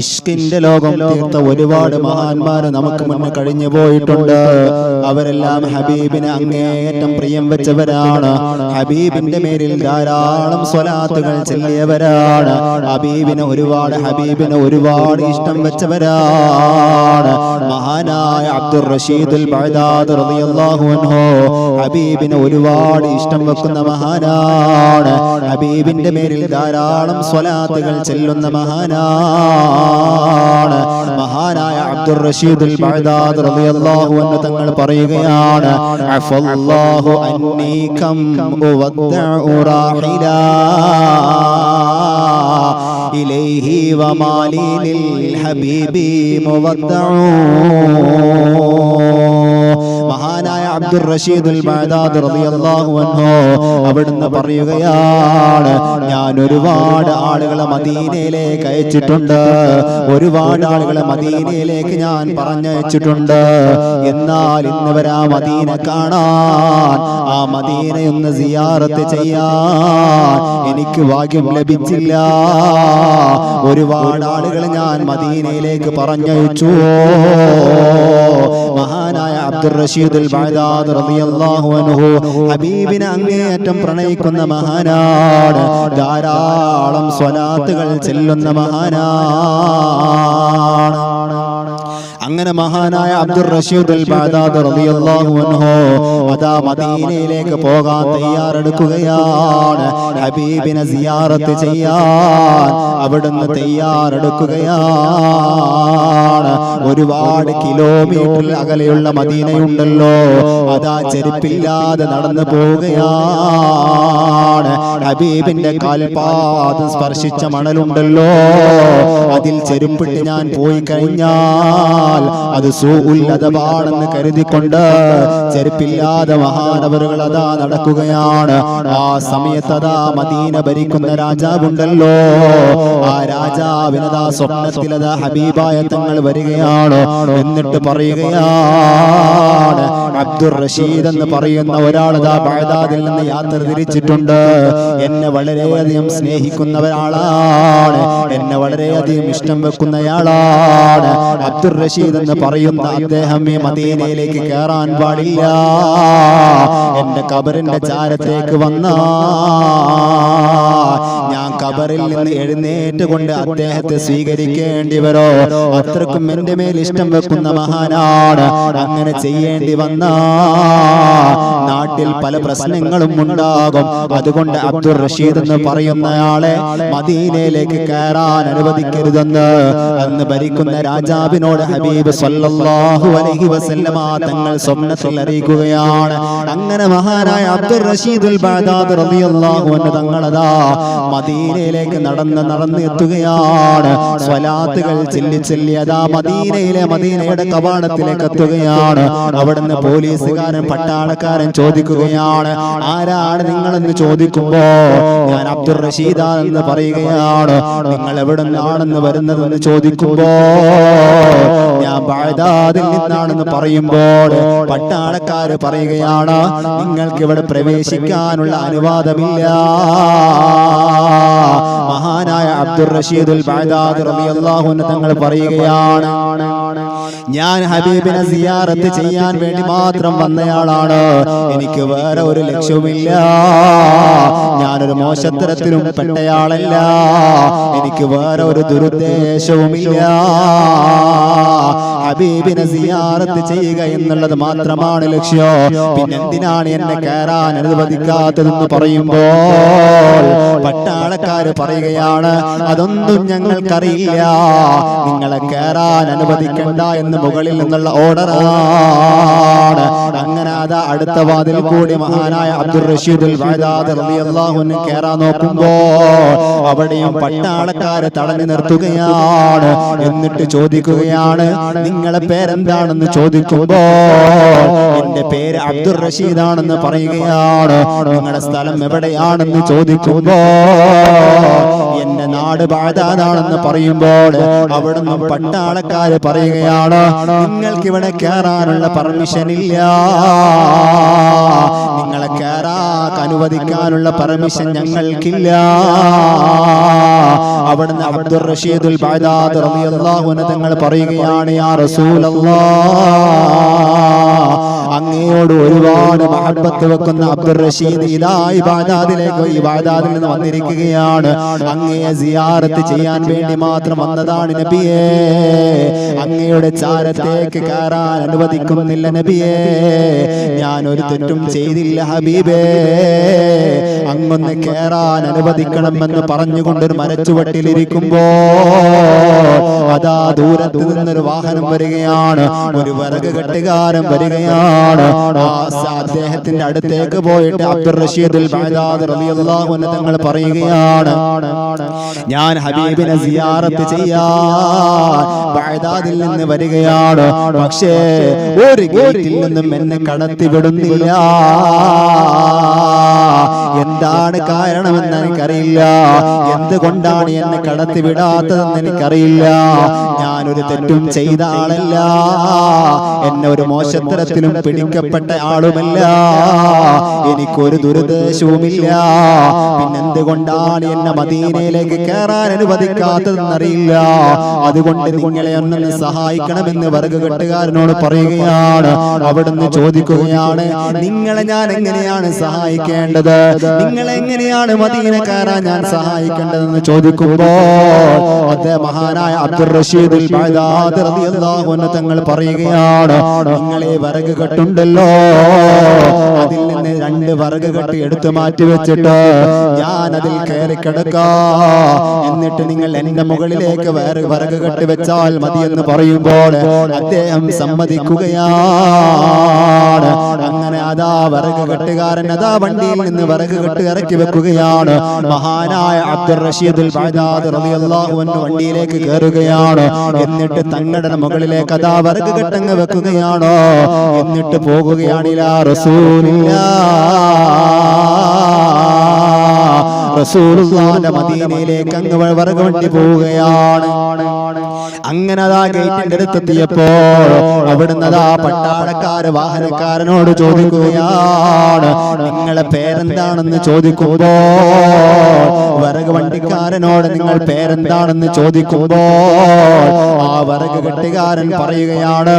ഇഷ്കിന്റെ ലോകം തീർത്ത ഒരുപാട് മഹാന്മാര് നമുക്ക് മുന്നേ കഴിഞ്ഞു പോയിട്ടുണ്ട്. അവരെല്ലാം ഹബീബിന് അങ്ങേയറ്റം പ്രിയം വെച്ചവരാണ്. ഹബീബിന്റെ മേലിൽ ധാരാളം സ്വലാത്തുകൾ ചെല്ലിയവരാണ്. ഹബീബിന് ഒരുപാട് ഹബീബിന് ഒരുപാട് ഇഷ്ടം വെച്ചവരാണ്. മഹാനായ അബ്ദുർ റഷീദുൽ റളിയല്ലാഹു അൻഹു ഹബീബിന് ഒരുപാട് ഇഷ്ടം വെക്കുന്ന മഹാനാണ്. ഹബീബിന്റെ മേലിൽ ധാരാളം സ്വലാത്തുകൾ ചെല്ലുന്ന മഹാനാണ്. മഹാനായ അബ്ദുർ റഷീദുൽ ബഅദാദ് റളിയല്ലാഹു അൻഹു തങ്ങൾ പറയുകയാണ് അഫല്ലാഹു അന്നി കം റാഹിലാ ഇലൈഹി വമാലി ഹബീബി മുവദ്ദഉ. മഹാനായ റളിയല്ലാഹു അൻഹു അവിടുന്ന് പറയുകയാണ് ഞാൻ ഒരുപാട് ആളുകളെ മദീനയിലേക്ക് അയച്ചിട്ടുണ്ട്. ഒരുപാട് ആളുകളെ മദീനയിലേക്ക് ഞാൻ പറഞ്ഞയച്ചിട്ടുണ്ട്. എന്നാൽ ഇന്ന് വരാ മദീന കാണാൻ ആ മദീനയൊന്ന് സിയാറത്ത് ചെയ്യാൻ എനിക്ക് ഭാഗ്യം ലഭിച്ചില്ല. ഒരുപാട് ആളുകളെ ഞാൻ മദീനയിലേക്ക് പറഞ്ഞയച്ചു. മഹാനായ അബ്ദുർ അൻഹു ഹബീബിനെ അങ്ങേയറ്റം പ്രണയിക്കുന്ന മഹാനാണ്. ധാരാളം സ്വലാത്തുകൾ ചെല്ലുന്ന മഹാനാണ്. അങ്ങനെ മഹാനായ അബ്ദുർ റഷീദ് അതാ മദീനയിലേക്ക് പോകാൻ തയ്യാറെടുക്കുകയാണ്. ഹബീബിനെ സിയാറത്ത് ചെയ്യാൻ അവിടുന്ന് തയ്യാറെടുക്കുകയാണ്. ഒരുപാട് കിലോമീറ്റർ അകലെയുള്ള മദീനയുണ്ടല്ലോ. അതാ ചെരുപ്പില്ലാതെ നടന്നു പോവുകയാണ്. ഹബീബിന്റെ കാൽപാദം സ്പർശിച്ച മണലുണ്ടല്ലോ. അതിൽ ചെരുപ്പിട്ട് ഞാൻ പോയി കഴിഞ്ഞാൽ അത് സൂല്ലതമാണെന്ന് കരുതിക്കൊണ്ട് ചെരുപ്പില്ലാതെ മഹാനവറുകൾ അതാ നടക്കുകയാണ്. ആ സമയത്ത് അതാ മദീന ഭരിക്കുന്ന രാജാവുണ്ടല്ലോ. ആ രാജാവിനതാ സ്വപ്നത്തിലതാ ഹബീബായ തങ്ങൾ വരികയാണ്. എന്നിട്ട് പറയുകയാണ് അബ്ദുർ റഷീദ് എന്ന് പറയുന്ന ഒരാൾ ഒരാളതാ ബഹദാദിൽ നിന്ന് യാത്ര തിരിച്ചിട്ടുണ്ട്. എന്നെ വളരെയധികം സ്നേഹിക്കുന്ന ഒരാളാണ് എന്നെ വളരെയധികം ഇഷ്ടം വെക്കുന്നയാളാണ്. അബ്ദുർ റഷീദ് എന്ന് പറയുന്ന അദ്ദേഹം ഈ മദീനയിലേക്ക് കയറാൻ പാടില്ല. എന്റെ കബറിന്റെ ചാരത്തേക്ക് വന്ന ഞാൻ കബറിൽ നിന്ന് എഴുന്നേറ്റ് കൊണ്ട് അദ്ദേഹത്തെ സ്വീകരിക്കേണ്ടി വരോ അത്രക്കും എന്റെ മേൽ ഇഷ്ടം വെക്കുന്ന മഹാനാണ്. അങ്ങനെ ചെയ്യേണ്ടി വന്ന നാട്ടിൽ പല പ്രശ്നങ്ങളും ഉണ്ടാകും. അതുകൊണ്ട് അബ്ദുൾ റഷീദ് എന്ന് പറയുന്നയാളെ മദീനയിലേക്ക് കയറാൻ അനുവദിക്കരുതെന്ന് അന്ന് ഭരിക്കുന്ന രാജാവിനോട് ഹബീബ് സല്ലല്ലാഹു അലൈഹി വസല്ലമ തങ്ങൾ സ്വപ്നത്തിൽ അറിയിക്കുകയാണ് അങ്ങനെ മഹാനായ അബ്ദുൾ റഷീദുൽ ബഅദാദ് റളിയല്ലാഹു അൻഹു തങ്ങളതാ മദീനയിലേക്ക് നടന്ന് നടന്ന് എത്തുകയാണ്. സ്വലാത്തുകൾ ചെല്ലി ചെല്ലി അതാ മദീനയിലെ മദീനയുടെ കവാടത്തിലേക്ക് എത്തുകയാണ്. അവിടുന്ന് പോലീസുകാരൻ പട്ടാളക്കാരൻ ചോദിക്കുകയാണ്. ആരാണ് നിങ്ങളെന്ന് ചോദിക്കുമ്പോ ഞാൻ അബ്ദുൾ റഷീദ എന്ന് പറയുകയാണ്. നിങ്ങൾ എവിടെ നിന്നാണെന്ന് വരുന്നതെന്ന് ചോദിക്കുമ്പോ ഞാൻ ബഅദാദിൽ നിന്നാണെന്ന് പറയുമ്പോൾ പട്ടാളക്കാര് പറയുകയാണ് നിങ്ങൾക്ക് ഇവിടെ പ്രവേശിക്കാനുള്ള അനുവാദമില്ല. മഹാനായ അബ്ദുൾ റഷീദുൽ ബാഗ്ദാദ് റളിയല്ലാഹു അൻഹു തങ്ങൾ പറയുകയാണ് ഞാൻ ഹബീബിനെ സിയാറത്ത് ചെയ്യാൻ വേണ്ടി മാത്രം വന്നയാളാണ്. എനിക്ക് വേറെ ഒരു ലക്ഷ്യവുമില്ല. ഞാനൊരു മോശത്തരത്തിലും പെട്ടയാളല്ല. എനിക്ക് വേറെ ഒരു ദുരുദ്ദേശവുമില്ല. ഹബീബിനെ സിയാറത്ത് ചെയ്യുക എന്നുള്ളത് മാത്രമാണ് ലക്ഷ്യം. പിന്നെ എന്തിനാണ് എന്നെ കയറാൻ അനുവദിക്കാത്തതെന്ന് പറയുമ്പോൾ പട്ടാളക്കാര് പറയുകയാണ് അതൊന്നും ഞങ്ങൾക്കറിയില്ല. നിങ്ങളെ കയറാൻ അനുവദിക്കണ്ട എന്ന് മുകളിൽ നിന്നുള്ള ഓർഡറാണ് അങ്ങനെ അതാ അടുത്ത വാതിൽ കൂടി മഹാനായ അബ്ദുൾ റഷീദുൽ കയറാൻ നോക്കുമ്പോൾ അവിടെയും പട്ടാളക്കാരെ തടഞ്ഞു നിർത്തുകയാണ് എന്നിട്ട് ചോദിക്കുകയാണ് നിങ്ങളെ പേരെന്താണെന്ന് ചോദിക്കുമ്പോ എന്റെ പേര് അബ്ദുൾ റഷീദ് ആണെന്ന് പറയുകയാണ്. നിങ്ങളുടെ സ്ഥലം എവിടെയാണെന്ന് ചോദിക്കുമ്പോ എന്റെ നാട് ബാധാതാണെന്ന് പറയുമ്പോൾ അവിടുന്ന് പട്ടാളക്കാര് പറയുകയാണ് നിങ്ങൾക്ക് ഇവിടെ കയറാനുള്ള പെർമിഷൻ ഇല്ല. നിങ്ങളെ കയറാൻ അനുവദിക്കാനുള്ള പെർമിഷൻ ഞങ്ങൾക്കില്ല. അവിടുന്ന് അബ്ദുർ റഷീദുൽ ബാദാദ് റളിയല്ലാഹു അൻഹു തങ്ങൾ പറയുകയാണ് യാ റസൂലല്ലാഹ്. അങ്ങയോട് ഒരുപാട് മഹബത്ത് വെക്കുന്ന അബ്ദുൾ റഷീദ് ഇതാ ഇബാദാദിലേക്ക് ഇബാദാദിൽ നിന്ന് വന്നിരിക്കുകയാണ്. അങ്ങയെ സിയാറത്ത് ചെയ്യാൻ വേണ്ടി മാത്രം വന്നതാണ് നബിയേ. അങ്ങയുടെ ചാരത്തേക്ക് കയറാൻ അനുവദിക്കുന്നില്ല നബിയേ. ഞാൻ ഒരു തെറ്റും ചെയ്തില്ല ഹബീബേ. അങ്ങൊന്ന് കയറാൻ അനുവദിക്കണമെന്ന് പറഞ്ഞുകൊണ്ടൊരു മരച്ചുവട്ടിലിരിക്കുമ്പോ അതാ ദൂരത്ത് നിന്നൊരു വാഹനം വരികയാണ്. ഒരു കെട്ടുകാരൻ വരികയാണ്. ആ സ- അദ്ദേഹത്തിന്റെ അടുത്തേക്ക് പോയിട്ട് അബ്ദുൾ റഷീദുൽ തങ്ങൾ പറയുകയാണ് ഞാൻ ഹബീബിനെ സിയാറത്ത് ബഅദാദിൽ നിന്ന് വരികയാണ്. പക്ഷേ ഒരു ഗേറ്റിൽ നിന്നും എന്നെ കടത്തി വിടുന്നില്ല എന്താണ് കാരണമെന്ന് എനിക്കറിയില്ല. എന്തുകൊണ്ടാണ് എന്നെ കടത്തി വിടാത്തതെന്ന് എനിക്കറിയില്ല. ഞാനൊരു തെറ്റും ചെയ്ത ആളല്ല എന്നെ ഒരു മോശത്തരത്തിലും പിടിക്കപ്പെട്ട ആളുമല്ല. എനിക്കൊരു ദുരുദ്ദേശവുമില്ല. പിന്നെന്തുകൊണ്ടാണ് എന്നെ മദീനയിലേക്ക് കയറാൻ അനുവദിക്കാത്തതെന്നറിയില്ല. അതുകൊണ്ട് നിങ്ങളെ ഒന്നൊന്ന് സഹായിക്കണമെന്ന് വർഗ കെട്ടുകാരനോട് പറയുകയാണ്. അവിടുന്ന് ചോദിക്കുകയാണ് നിങ്ങളെ ഞാൻ എങ്ങനെയാണ് സഹായിക്കേണ്ടത്? നിങ്ങളെ എങ്ങനെയാണ് മദീന കയറാൻ ഞാൻ സഹായിക്കേണ്ടതെന്ന് ചോദിക്കുമ്പോൾ അദ്ദേഹം മഹാനായ അബ്ദുൾ റഷീദ് തങ്ങൾ പറയുകയാണ് നിങ്ങളെ വരക് കെട്ടുണ്ടല്ലോ. അതിൽ നിന്ന് രണ്ട് വരക് കെട്ട് എടുത്തു മാറ്റി വെച്ചിട്ട് ഞാൻ അതിൽ കയറി കിടക്കാം. എന്നിട്ട് നിങ്ങൾ എന്റെ മുകളിലേക്ക് വേറെ വരക് കെട്ട് വെച്ചാൽ മതി എന്ന് പറയുമ്പോൾ അദ്ദേഹം സമ്മതിക്കുകയാണ്. അതാ വിറക് കെട്ടുകാരൻ അതാ വണ്ടിയിൽ നിന്ന് വിറക് കെട്ട് ഇറക്കി വെക്കുകയാണ്. മഹാനായ അബ്ദുർ റഷീദുൽ വണ്ടിയിലേക്ക് കയറുകയാണ്. എന്നിട്ട് തങ്ങളുടെ മുകളിലേക്ക് അതാ വിറക് കെട്ടങ്ങ് വെക്കുകയാണോ? എന്നിട്ട് പോകുകയാണ് ഇലാ റസൂലില്ലാ. റസൂലുള്ളാന്റെ മദീനയിലേക്ക് അങ്ങ് വിറക് വണ്ടി പോവുകയാണ്. അങ്ങനെ അതാ ഗേറ്റിന്റെ അടുത്തെത്തിയപ്പോൾ അവിടുന്ന് അതാ പട്ടാളക്കാര് വാഹനക്കാരനോട് ചോദിക്കുകയാണ്. നിങ്ങളെ പേരെന്താണെന്ന് ചോദിക്കുമ്പോ വിറക് വണ്ടിക്കാരനോട് നിങ്ങൾ പേരെന്താണെന്ന് ചോദിക്കുമ്പോ ആ വിറക് കെട്ടുകാരൻ പറയുകയാണ്